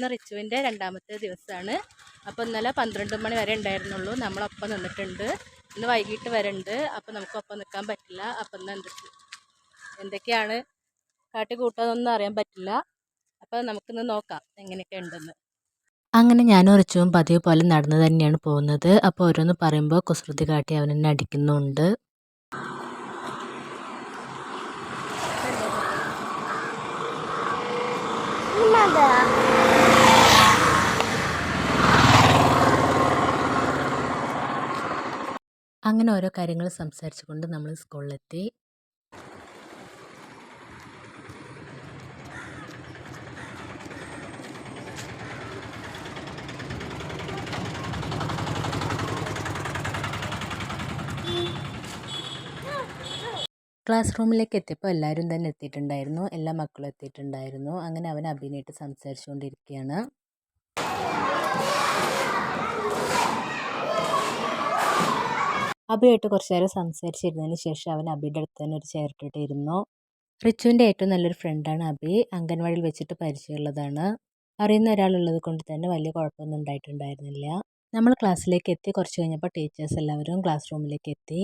ഇന്ന് റിച്ചുവിന്റെ രണ്ടാമത്തെ ദിവസമാണ്. അപ്പോൾ ഇന്നലെ പന്ത്രണ്ട് മണി വരെ ഉണ്ടായിരുന്നുള്ളൂ. നമ്മളൊപ്പം നിന്നിട്ടുണ്ട്. ഇന്ന് വൈകിട്ട് വരെ ഉണ്ട്. അപ്പോൾ നമുക്കൊപ്പം നിൽക്കാൻ പറ്റില്ല. അപ്പം ഇന്ന് എന്ത് എന്തൊക്കെയാണ്? കാട്ടി കൂട്ടുന്നതൊന്നും അറിയാൻ പറ്റില്ല. അപ്പോൾ നമുക്കിന്ന് നോക്കാം എങ്ങനെയൊക്കെ ഉണ്ടെന്ന്. അങ്ങനെ ഞാനും റിച്ചുവും പതിവ് പോലെ നടന്നു തന്നെയാണ് പോകുന്നത്. അപ്പോൾ ഓരോന്ന് പറയുമ്പോൾ കുസൃതി കാട്ടി അവൻ എന്നെ അടിക്കുന്നുണ്ട്. അങ്ങനെ ഓരോ കാര്യങ്ങൾ സംസാരിച്ചുകൊണ്ട് നമ്മൾ സ്കൂളിലെത്തി. ക്ലാസ് റൂമിലേക്ക് എത്തിയപ്പോൾ എല്ലാവരും തന്നെ എത്തിയിട്ടുണ്ടായിരുന്നു. എല്ലാ മക്കളും എത്തിയിട്ടുണ്ടായിരുന്നു. അങ്ങനെ അവൻ അഭിനയിട്ട് സംസാരിച്ചുകൊണ്ടിരിക്കുകയാണ് അബിയായിട്ട് കുറച്ച് നേരം സംസാരിച്ചിരുന്നതിന് ശേഷം അവൻ അബിയുടെ അടുത്ത് തന്നെ ഒരു ചെയർ ഇട്ടിട്ട് ഇരുന്നു റിച്ചുവിന്റെ ഏറ്റവും നല്ലൊരു ഫ്രണ്ടാണ് അബി. അംഗൻവാടിയിൽ വെച്ചിട്ട് പരിചയമുള്ളതാണ്. അറിയുന്ന ഒരാളുള്ളത് കൊണ്ട് തന്നെ വലിയ കുഴപ്പമൊന്നും ഉണ്ടായിട്ടുണ്ടായിരുന്നില്ല. നമ്മൾ ക്ലാസ്സിലേക്ക് എത്തി കുറച്ച് കഴിഞ്ഞപ്പോൾ ടീച്ചേഴ്സ് എല്ലാവരും ക്ലാസ് റൂമിലേക്ക് എത്തി.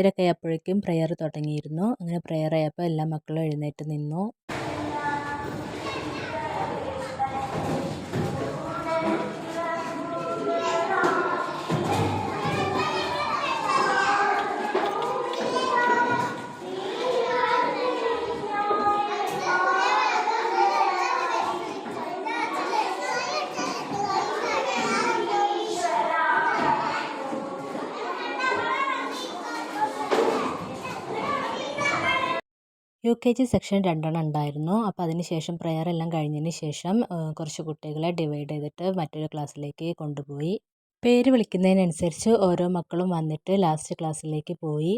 പത്തരയൊക്കെ ആയപ്പോഴേക്കും പ്രെയർ തുടങ്ങിയിരുന്നു. അങ്ങനെ പ്രെയർ ആയപ്പോൾ എല്ലാ മക്കളും എഴുന്നേറ്റ് നിന്നു. യു കെ ജി സെക്ഷൻ രണ്ടെണ്ണം ഉണ്ടായിരുന്നു. അപ്പോൾ അതിന് ശേഷം പ്രെയർ എല്ലാം കഴിഞ്ഞതിന് ശേഷം കുറച്ച് കുട്ടികളെ ഡിവൈഡ് ചെയ്തിട്ട് മറ്റൊരു ക്ലാസ്സിലേക്ക് കൊണ്ടുപോയി. പേര് വിളിക്കുന്നതിനനുസരിച്ച് ഓരോ മക്കളും വന്നിട്ട് ലാസ്റ്റ് ക്ലാസ്സിലേക്ക് പോയി.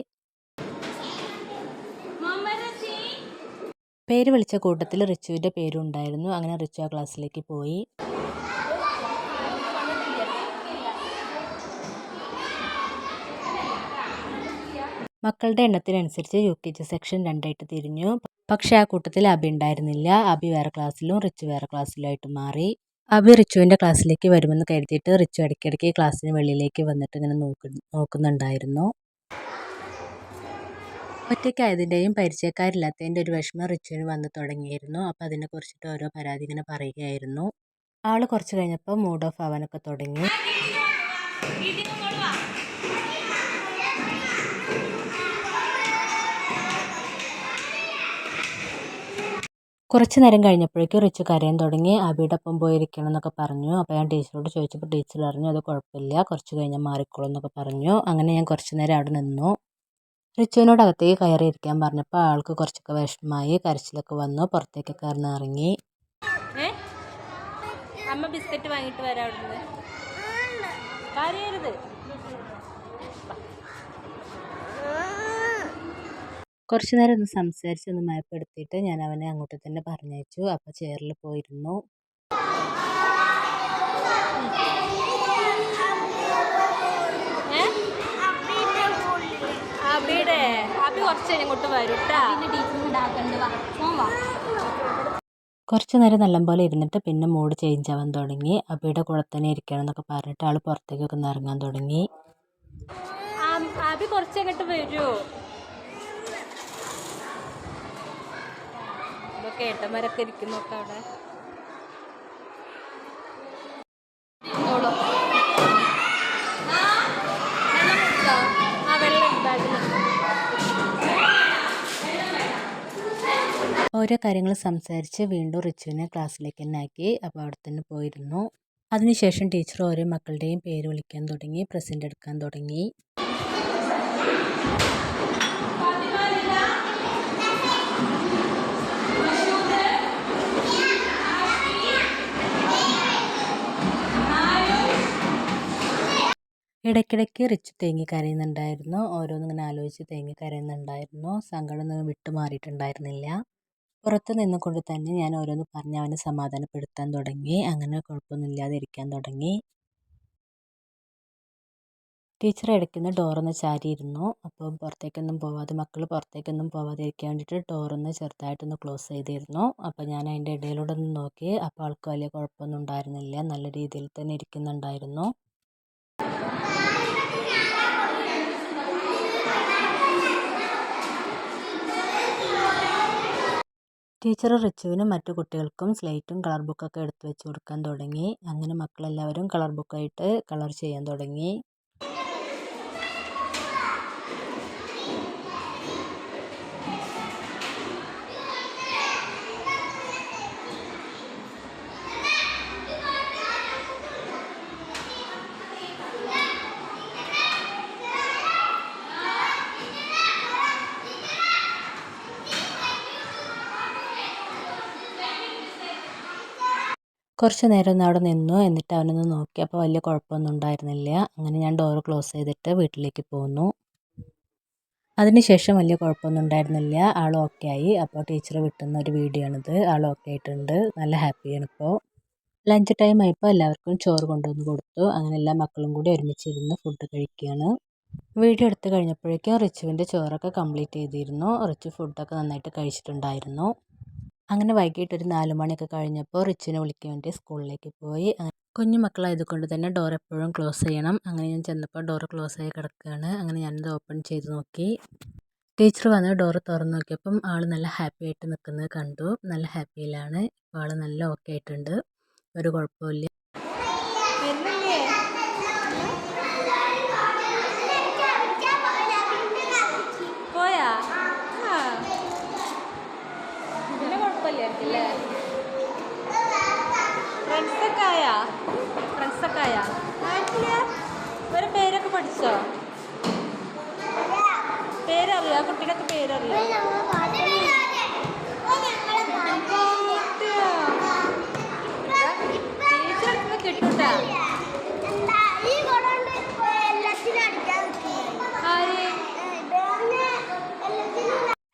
പേര് വിളിച്ച കൂട്ടത്തിൽ റിച്ചുവിന്റെ പേരും ഉണ്ടായിരുന്നു. അങ്ങനെ റിച്ചു ആ ക്ലാസ്സിലേക്ക് പോയി. മക്കളുടെ എണ്ണത്തിനനുസരിച്ച് യു കെ ജി സെക്ഷൻ രണ്ടായിട്ട് തിരിഞ്ഞു. പക്ഷേ ആ കൂട്ടത്തിൽ അബി ഉണ്ടായിരുന്നില്ല. അബി വേറെ ക്ലാസ്സിലും റിച്ചു വേറെ ക്ലാസ്സിലുമായിട്ട് മാറി. അബി റിച്ചുവിന്റെ ക്ലാസ്സിലേക്ക് വരുമെന്ന് കരുതിയിട്ട് റിച്ചു ഇടയ്ക്കിടയ്ക്ക് ക്ലാസ്സിന് വെളിയിലേക്ക് വന്നിട്ട് ഇങ്ങനെ നോക്കു നോക്കുന്നുണ്ടായിരുന്നു. ഒറ്റയ്ക്കായതിന്റെയും പരിചയക്കാരില്ലാത്തതിന്റെ ഒരു വിഷമം റിച്ചുവിന് വന്ന് തുടങ്ങിയിരുന്നു. അപ്പോൾ അതിനെ കുറിച്ചിട്ട് ഓരോ പരാതി ഇങ്ങനെ പറയുകയായിരുന്നു. ആൾ കുറച്ച് കഴിഞ്ഞപ്പോൾ മൂഡ് ഓഫ് ആവാനൊക്കെ തുടങ്ങി. കുറച്ച് നേരം കഴിഞ്ഞപ്പോഴേക്കും റിച്ച് കരയാൻ തുടങ്ങി. അബിയുടെ ഒപ്പം പോയിരിക്കണം എന്നൊക്കെ പറഞ്ഞു. അപ്പോൾ ഞാൻ ടീച്ചറോട് ചോദിച്ചപ്പോൾ ടീച്ചർ പറഞ്ഞു അത് കുഴപ്പമില്ല. കുറച്ച് കഴിഞ്ഞാൽ മാറിക്കോളും എന്നൊക്കെ പറഞ്ഞു. അങ്ങനെ ഞാൻ കുറച്ച് നേരം അവിടെ നിന്നു. റിച്ചുവിനോട് അകത്തേക്ക് കയറി ഇരിക്കാൻ പറഞ്ഞപ്പോൾ ആൾക്ക് കുറച്ചൊക്കെ വിഷമമായി. കരച്ചിലൊക്കെ വന്നു. പുറത്തേക്കൊക്കെ ഇറങ്ങി. അമ്മ ബിസ്ക്കറ്റ് വാങ്ങിയിട്ട് വരാം അവിടുന്ന്. കരയരുത്. കുറച്ച് നേരം ഒന്ന് സംസാരിച്ച് ഒന്ന് മയപ്പെടുത്തിയിട്ട് ഞാൻ അവനെ അങ്ങോട്ട് തന്നെ പറഞ്ഞയച്ചു. അപ്പോൾ ചെയറിൽ പോയിരുന്നു. അബിയുടെ. അബി കുറച്ച് ഇങ്ങോട്ട് വരും കുറച്ച് നേരം നല്ലപോലെ ഇരുന്നിട്ട് പിന്നെ മൂഡ് ചേഞ്ച് ആവാൻ തുടങ്ങി. അബിയുടെ കൂടെ തന്നെ ഇരിക്കണം എന്നൊക്കെ പറഞ്ഞിട്ട് ആൾ പുറത്തേക്കൊക്കെ ഒന്ന് ഇറങ്ങാൻ തുടങ്ങി. അബി കുറച്ച് അങ്ങോട്ട് വരൂ. ഇതൊക്കെ ഏട്ടന്മാരൊക്കെ ഇരിക്കുന്നൊക്കെ അവിടെ. ഓരോ കാര്യങ്ങൾ സംസാരിച്ച് വീണ്ടും റിച്ചുവിനെ ക്ലാസ്സിലേക്ക് തന്നെ ആക്കി അപ്പോൾ അവിടെ തന്നെ പോയിരുന്നു. അതിനുശേഷം ടീച്ചർ ഓരോ മക്കളുടെയും പേര് വിളിക്കാൻ തുടങ്ങി പ്രസന്റ് എടുക്കാൻ തുടങ്ങി. ഇടയ്ക്കിടയ്ക്ക് റിച്ച് തേങ്ങി കരയുന്നുണ്ടായിരുന്നു. ഓരോന്നിങ്ങനെ ആലോചിച്ച് തേങ്ങി കരയുന്നുണ്ടായിരുന്നു. സങ്കടം ഒന്നും വിട്ടുമാറിയിട്ടുണ്ടായിരുന്നില്ല പുറത്ത് നിന്നുകൊണ്ട് തന്നെ ഞാൻ ഓരോന്ന് പറഞ്ഞ് അവനെ സമാധാനപ്പെടുത്താൻ തുടങ്ങി. അങ്ങനെ കുഴപ്പമൊന്നുമില്ലാതെ ഇരിക്കാൻ തുടങ്ങി. ടീച്ചർ ഇടയ്ക്കുന്ന ഡോറൊന്ന് ചാരിയിരുന്നു. അപ്പോൾ പുറത്തേക്കൊന്നും പോവാതെ മക്കൾ പുറത്തേക്കൊന്നും പോവാതെ ഇരിക്കാൻ വേണ്ടിയിട്ട് ഡോറൊന്ന് ചെറുതായിട്ടൊന്ന് ക്ലോസ് ചെയ്തിരുന്നു. അപ്പോൾ ഞാൻ അതിന്റെ ഇടയിലൂടെ ഒന്ന് നോക്കി. അപ്പോൾ ആൾക്ക് വലിയ കുഴപ്പമൊന്നും ഉണ്ടായിരുന്നില്ല. നല്ല രീതിയിൽ തന്നെ ഇരിക്കുന്നുണ്ടായിരുന്നു. ടീച്ചർ റിച്ചുവിനും മറ്റു കുട്ടികൾക്കും സ്ലേറ്റും കളർ ബുക്കൊക്കെ എടുത്തു വെച്ച് കൊടുക്കാൻ തുടങ്ങി. അങ്ങനെ മക്കളെല്ലാവരും കളർ ബുക്കായിട്ട് കളർ ചെയ്യാൻ തുടങ്ങി. കുറച്ച് നേരം ഒന്ന് അവിടെ നിന്നു എന്നിട്ട് അവനൊന്ന് നോക്കി. അപ്പോൾ വലിയ കുഴപ്പമൊന്നും ഉണ്ടായിരുന്നില്ല. അങ്ങനെ ഞാൻ ഡോറ് ക്ലോസ് ചെയ്തിട്ട് വീട്ടിലേക്ക് പോന്നു. അതിനുശേഷം വലിയ കുഴപ്പമൊന്നും ഉണ്ടായിരുന്നില്ല. ആൾ ഓക്കെ ആയി. അപ്പോൾ ടീച്ചർ വിട്ടുന്ന ഒരു വീഡിയോ ആണിത്. ആൾ ഓക്കെ ആയിട്ടുണ്ട്. നല്ല ഹാപ്പിയാണ് ഇപ്പോൾ ലഞ്ച് ടൈം ആയപ്പോൾ എല്ലാവർക്കും ചോറ് കൊണ്ടുവന്ന് കൊടുത്തു. അങ്ങനെ എല്ലാ മക്കളും കൂടി ഒരുമിച്ചിരുന്ന് ഫുഡ് കഴിക്കുകയാണ്. വീഡിയോ എടുത്ത് കഴിഞ്ഞപ്പോഴേക്കും റിച്ചുവിന്റെ ചോറൊക്കെ കംപ്ലീറ്റ് ചെയ്തിരുന്നു. റിച്ചു ഫുഡൊക്കെ നന്നായിട്ട് കഴിച്ചിട്ടുണ്ടായിരുന്നു. അങ്ങനെ വൈകിട്ട് ഒരു നാല് മണിയൊക്കെ കഴിഞ്ഞപ്പോൾ റിച്ചുവിനെ വിളിക്കാൻ വേണ്ടി സ്കൂളിലേക്ക് പോയി. കുഞ്ഞു കുഞ്ഞു മക്കളായതുകൊണ്ട് തന്നെ ഡോർ എപ്പോഴും ക്ലോസ് ചെയ്യണം. അങ്ങനെ ഞാൻ ചെന്നപ്പോൾ ഡോർ ക്ലോസ് ആയി കിടക്കുകയാണ്. അങ്ങനെ ഞാനത് ഓപ്പൺ ചെയ്ത് നോക്കി. ടീച്ചർ വന്ന് ഡോർ തുറന്ന് നോക്കിയപ്പം ആൾ നല്ല ഹാപ്പി ആയിട്ട് നിൽക്കുന്നത് കണ്ടു. നല്ല ഹാപ്പിയിലാണ് ഇപ്പോൾ ആൾ നല്ല ഓക്കെ ആയിട്ടുണ്ട്. ഒരു കുഴപ്പമില്ല കുഴപ്പമില്ലായിരിക്കില്ലേ ഫ്രണ്ട്സൊക്കെ ആയാ ഫ്രണ്ട്സൊക്കെ ആയാ ഒരു പേരൊക്കെ പഠിച്ചോ? പേരറിയോ? ആ കുട്ടിയുടെയൊക്കെ പേരറിയോ?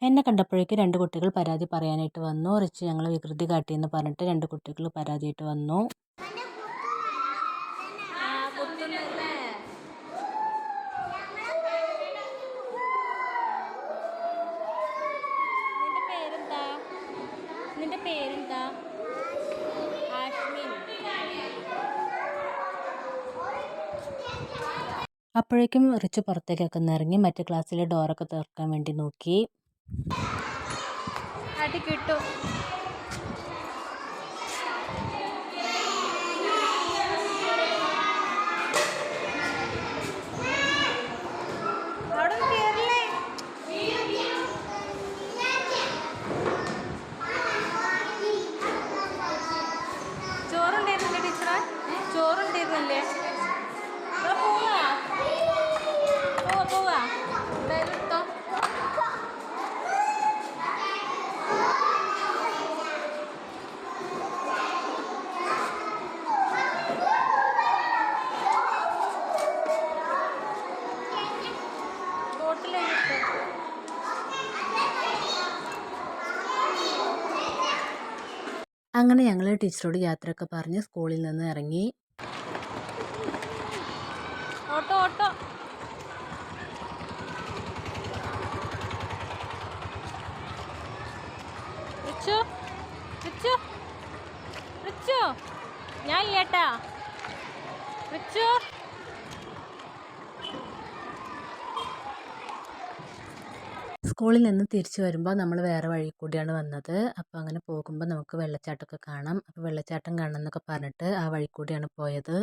എന്നെ കണ്ടപ്പോഴേക്കും രണ്ട് കുട്ടികൾ പരാതി പറയാനായിട്ട് വന്നു. റിച്ച് ഞങ്ങൾ വികൃതി കാട്ടിയെന്ന് പറഞ്ഞിട്ട് രണ്ട് കുട്ടികൾ പരാതിയായിട്ട് വന്നു. നിന്റെ പേരെന്താ? ആഷ്മിൻ. അപ്പോഴേക്കും റിച്ച് പുറത്തേക്കൊക്കെ ഇറങ്ങി മറ്റു ക്ലാസ്സിലെ ഡോറൊക്കെ തുറക്കാൻ വേണ്ടി നോക്കി. അടി കിട്ടും. ചോറുണ്ടായിരുന്നില്ലേ ടീച്ചറെ? ചോറുണ്ടായിരുന്നില്ലേ ഇവിടെ പോവാ പോവാ പോവാ എന്തായാലും എടുത്തോ ബോട്ടിലേക്ക് അങ്ങനെ ഞങ്ങൾ ടീച്ചറോട് യാത്രയൊക്കെ പറഞ്ഞ് സ്കൂളിൽ നിന്ന് ഇറങ്ങി. Auto auto. റിച്ചു റിച്ചു റിച്ചു. ഞാൻ ഇല്ലേട്ടാ. റിച്ചു. സ്കൂളിൽ നിന്ന് തിരിച്ചു വരുമ്പോൾ നമ്മൾ വേറെ വഴി കൂടിയാണ് വന്നത്. അപ്പോൾ അങ്ങനെ പോകുമ്പോൾ നമുക്ക് വെള്ളച്ചാട്ടമൊക്കെ കാണാം. അപ്പോൾ വെള്ളച്ചാട്ടം കാണണം എന്നൊക്കെ പറഞ്ഞിട്ട് ആ വഴി കൂടിയാണ് പോയത്.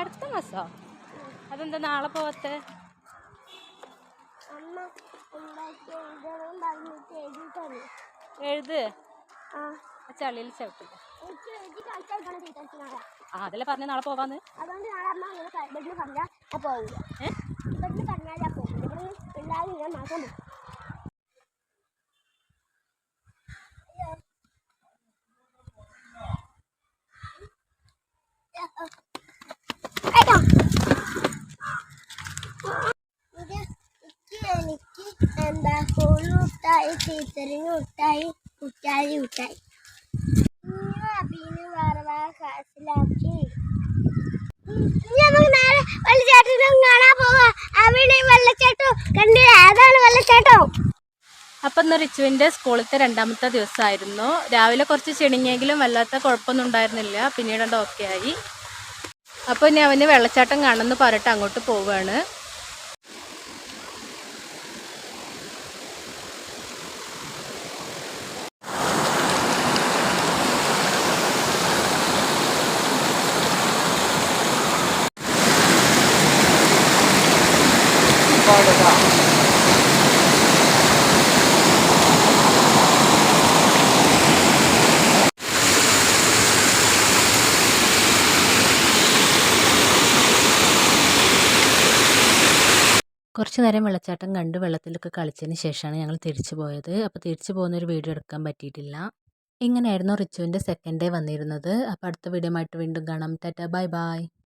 അടുത്ത മാസോ? അതെന്താ നാളെ പോവത്തെ? എഴുതി? ചളിയിൽ ചവിട്ടില്ല അതല്ലേ പറഞ്ഞ നാളെ പോവാന്ന്? അതുകൊണ്ട് നാളെ അമ്മ അങ്ങനെ പറഞ്ഞാൽ പോവില്ല. ഇവിടുന്ന് പറഞ്ഞാൽ എല്ലാവരും ഞാൻ മാസം പോകും എന്താ ഫുൾ മുട്ടായി ടീച്ചറിന് മുട്ടായി മുട്ടായി മുട്ടായി അബീന് വേറെ വേറെ ക്ലാസ്സിലാക്കി നമുക്ക് നേരെ വെള്ളച്ചാട്ടം കാണാൻ പോവാ. അവിടെ വെള്ളച്ചാട്ടം. അപ്പം ഇന്ന് റിച്ചുവിന്റെ സ്കൂളിലത്തെ രണ്ടാമത്തെ ദിവസമായിരുന്നു. രാവിലെ കുറച്ച് ചെണിങ്ങെങ്കിലും വല്ലാത്ത കുഴപ്പമൊന്നും ഉണ്ടായിരുന്നില്ല. പിന്നീട് ഓക്കെ ആയി. അപ്പോൾ ഇനി അവന് വെള്ളച്ചാട്ടം കാണുമെന്ന് പറഞ്ഞിട്ട് അങ്ങോട്ട് പോവുകയാണ് കുറച്ച് നേരം വെള്ളച്ചാട്ടം കണ്ട് വെള്ളത്തിലൊക്കെ കളിച്ചതിന് ശേഷമാണ് ഞങ്ങൾ തിരിച്ചു പോയത്. അപ്പോൾ തിരിച്ചു പോകുന്ന ഒരു വീഡിയോ എടുക്കാൻ പറ്റിയിട്ടില്ല. ഇങ്ങനെയായിരുന്നു റിച്ചുവിന്റെ സെക്കൻഡ് ഡേ വന്നിരുന്നത്. അപ്പോൾ അടുത്ത വീഡിയോ ആയിട്ട് വീണ്ടും കാണാം. Tata bye bye.